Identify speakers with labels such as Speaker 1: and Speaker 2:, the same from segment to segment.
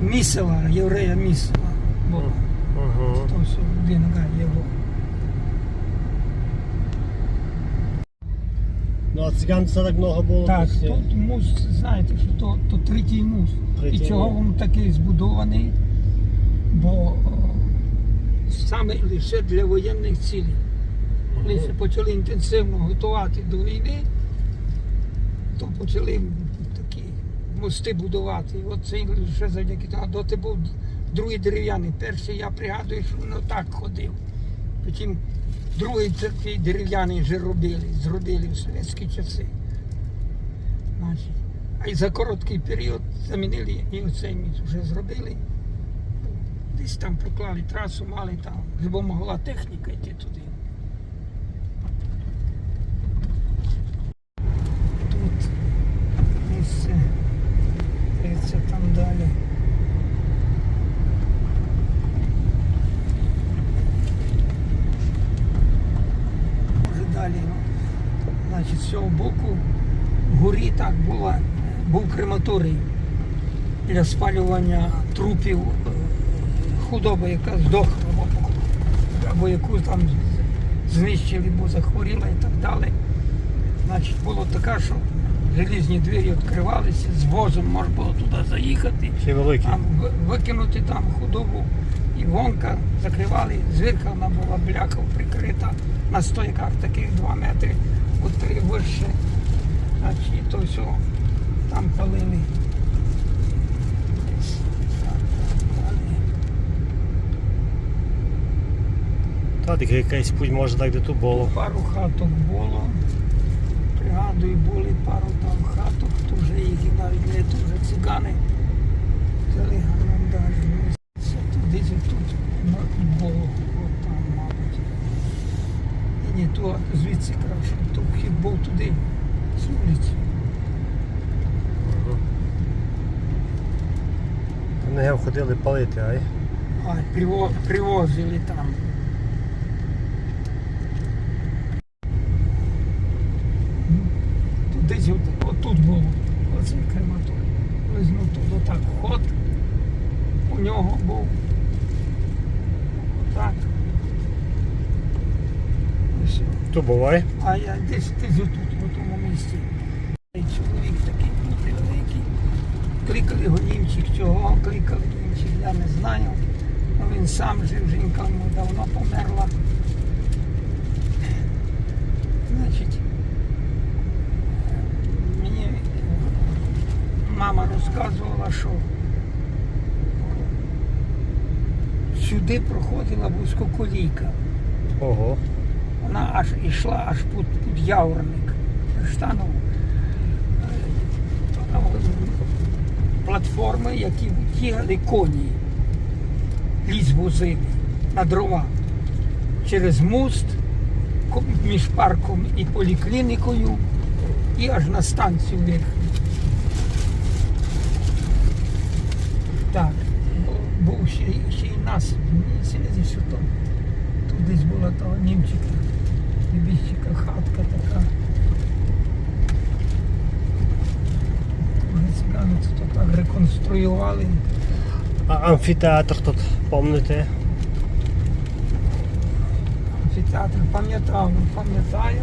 Speaker 1: місела, єврея місела. То все будинок його.
Speaker 2: Ну а циган це так много було.
Speaker 1: Так,
Speaker 2: тут,
Speaker 1: тут муст, знаєте, що то, то третій муст.
Speaker 2: Третій
Speaker 1: І чого він такий збудований? Бо о, саме лише для воєнних цілей. Коли се почали інтенсивно готувати до війни, то почали такі мости будувати. От це лише завдяки тому. Доти був другий дерев'яний. Перший я пригадую, що воно так ходив. Потім другий такий дерев'яний вже робили, зробили в совєтські часи. А й за короткий період замінили і оцей міст вже зробили. Десь там проклали трасу, мали там, щоб могла техніка йти туди. Тут місце, це там далі. Може далі. ну, Значить, з цього боку вгорі так була, був крематорій для спалювання трупів е, худоби, яка здохла або, або яку там знищили, бо захворіла і так далі. Значить, було таке, що желізні двері відкривалися, з возом можна було туди заїхати, там викинути там худобу. І вонка закривали, зверху вона була бляхом прикрита на стойках таких 2 метри, три вище. Значить, то все там палили.
Speaker 2: Та так, якийсь путь може так де тут було.
Speaker 1: Пару хаток було. Пригадую, були пару там хаток, то вже їх і навіть не то вже цигани взяли гарно далі. Ну, Це туди тут м- було, от там, мабуть. І не то а звідси краще, то був туди, з вулиці.
Speaker 2: Не ходили палити, ай.
Speaker 1: А приво- привозили там. Тут десь от, отут було, оцей крематорій. Ось ну тут отак вход у нього був. Отак.
Speaker 2: Тут бувай.
Speaker 1: А я десь десь отут, в тому місці. Чоловік такий великий. Кликали його німчик, чого кликали німчик, я не знаю. Ну, він сам жив, жінка йому давно померла. Значить, мені мама розказувала, що сюди проходила вузькоколійка.
Speaker 2: Ого.
Speaker 1: Вона аж йшла аж під, під яворник. Штану платформи, які тягали коні, ліс возили на дрова через мост між парком і поліклінікою і аж на станцію верхню. Так, був ще, ще й нас. Тут десь була того німчика, небіжчика хатка така. Вже тут так реконструювали.
Speaker 2: А амфітеатр тут, помните?
Speaker 1: Амфітеатр пам'ятав, пам'ятаю,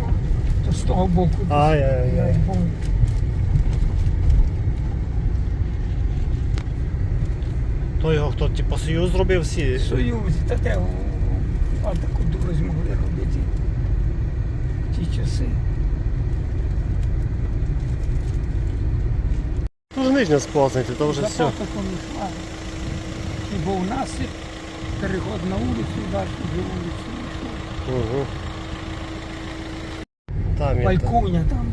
Speaker 1: то з того боку.
Speaker 2: Ай-яй-яй.
Speaker 1: я був.
Speaker 2: То його хто типу союз зробив всі.
Speaker 1: Союз, та те, а таку дуру змогли робити часи.
Speaker 2: Тут нижня сповзнити, то вже все.
Speaker 1: І був насип, переход на вулицю, далі вже вулицю.
Speaker 2: Угу. Там є.
Speaker 1: Там.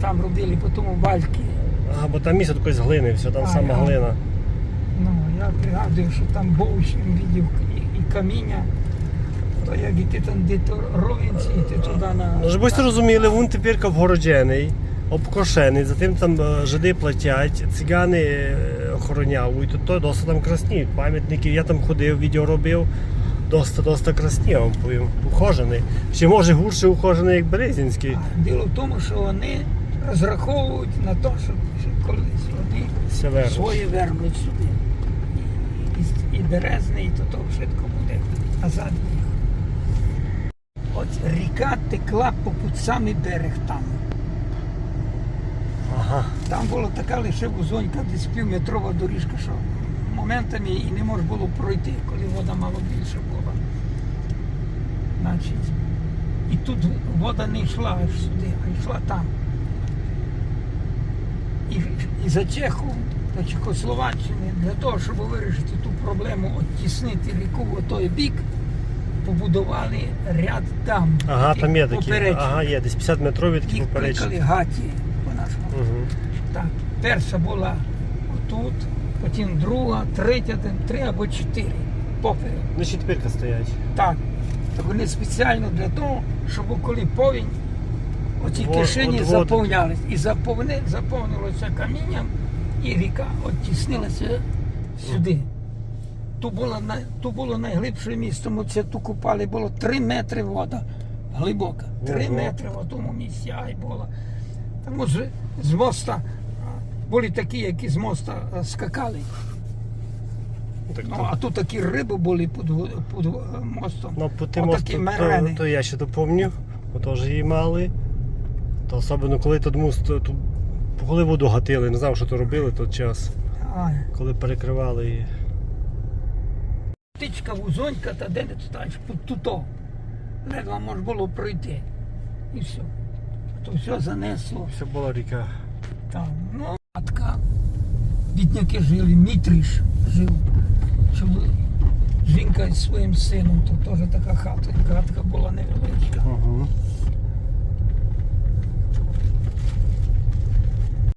Speaker 1: Там робили потім вальки.
Speaker 2: А, бо там місце з глини, все, там
Speaker 1: А,
Speaker 2: сама
Speaker 1: а.
Speaker 2: глина.
Speaker 1: Ну, я пригадую, що там був видів і каміння. То як іти там де то ровенці, йти туди на.
Speaker 2: Ну, щоб ви розуміли, він тепер обгороджений, обкошений, затим там е, жиди платять, цигани е, охороняють, то, то досить там красні. Пам'ятники, я там ходив, відео робив, досить, досить красні, я вам повім. Ухожений. Ще може гірше ухожений, як Березінський.
Speaker 1: Діло в тому, що вони розраховують на те, що, що колись вони
Speaker 2: Все верно.
Speaker 1: своє вернуть сюди. і березний, то то швидко буде назад. От ріка текла по під самий берег там.
Speaker 2: Ага.
Speaker 1: Там була така лише вузонька, десь півметрова доріжка, що моментами і не можна було пройти, коли вода мало більше була. Значить, і тут вода не йшла аж сюди, а йшла там. І, і за Чеху, до Чехословаччини, для того, щоб вирішити ту проблему, оттіснити ріку в той бік, побудували ряд дам.
Speaker 2: Ага, там є такі. Ага, є десь 50 метрові такі
Speaker 1: Їх
Speaker 2: поперечні.
Speaker 1: гаті по-нашому.
Speaker 2: Угу.
Speaker 1: Так, перша була отут, потім друга, третя, там три або чотири поперед.
Speaker 2: Ну, четвірка стоять.
Speaker 1: Так. Так вони спеціально для того, щоб коли повінь, оці
Speaker 2: Во-
Speaker 1: кишені
Speaker 2: от- от.
Speaker 1: заповнялись. І заповни, заповнилося камінням, і ріка оттіснилася сюди. Тут було, най- було найглибше місце, ми це тут купали, було 3 метри вода глибока. 3
Speaker 2: Ого.
Speaker 1: метри в тому місці ай було. Тому з, з моста були такі, які з моста скакали.
Speaker 2: Так,
Speaker 1: Ну,
Speaker 2: то-
Speaker 1: а тут такі риби були під, під мостом.
Speaker 2: Ну, по тим мосту, то, то я ще допомню, бо теж її мали. То особливо, коли тут мост, коли воду гатили, не знав, що то робили той час, коли перекривали її.
Speaker 1: Птичка вузонька, та де не станеш? Туто. Ледве можна було пройти. І все. А то все занесло.
Speaker 2: Це була ріка.
Speaker 1: Там. Ну, матка. Бідняки жили, Мітріш жив. Чоловік. Жінка зі своїм сином, то теж така хата. Кратка була невеличка.
Speaker 2: Угу.